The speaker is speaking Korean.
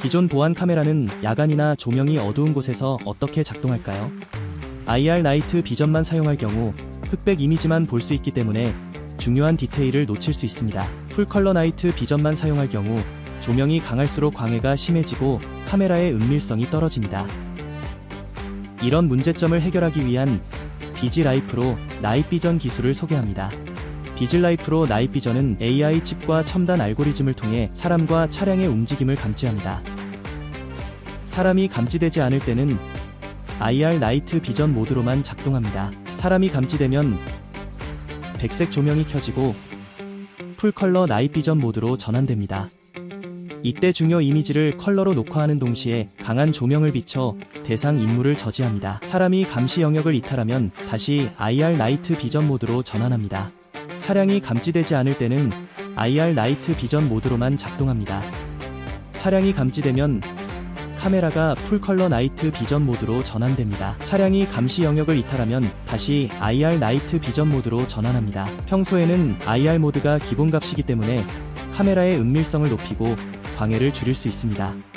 기존 보안 카메라는 야간이나 조명이 어두운 곳에서 어떻게 작동할까요? IR 나이트 비전만 사용할 경우 흑백 이미지만 볼 수 있기 때문에 중요한 디테일을 놓칠 수 있습니다. 풀컬러 나이트 비전만 사용할 경우 조명이 강할수록 광해가 심해지고 카메라의 은밀성이 떨어집니다. 이런 문제점을 해결하기 위한 비즈라이프로 나이트 비전 기술을 소개합니다. 비즐라이프로 나이트 비전은 AI 칩과 첨단 알고리즘을 통해 사람과 차량의 움직임을 감지합니다. 사람이 감지되지 않을 때는 IR 나이트 비전 모드로만 작동합니다. 사람이 감지되면 백색 조명이 켜지고 풀컬러 나이트 비전 모드로 전환됩니다. 이때 중요 이미지를 컬러로 녹화하는 동시에 강한 조명을 비춰 대상 인물을 저지합니다. 사람이 감시 영역을 이탈하면 다시 IR 나이트 비전 모드로 전환합니다. 차량이 감지되지 않을 때는 IR 나이트 비전 모드로만 작동합니다. 차량이 감지되면 카메라가 풀컬러 나이트 비전 모드로 전환됩니다. 차량이 감시 영역을 이탈하면 다시 IR 나이트 비전 모드로 전환합니다. 평소에는 IR 모드가 기본 값이기 때문에 카메라의 은밀성을 높이고 광해를 줄일 수 있습니다.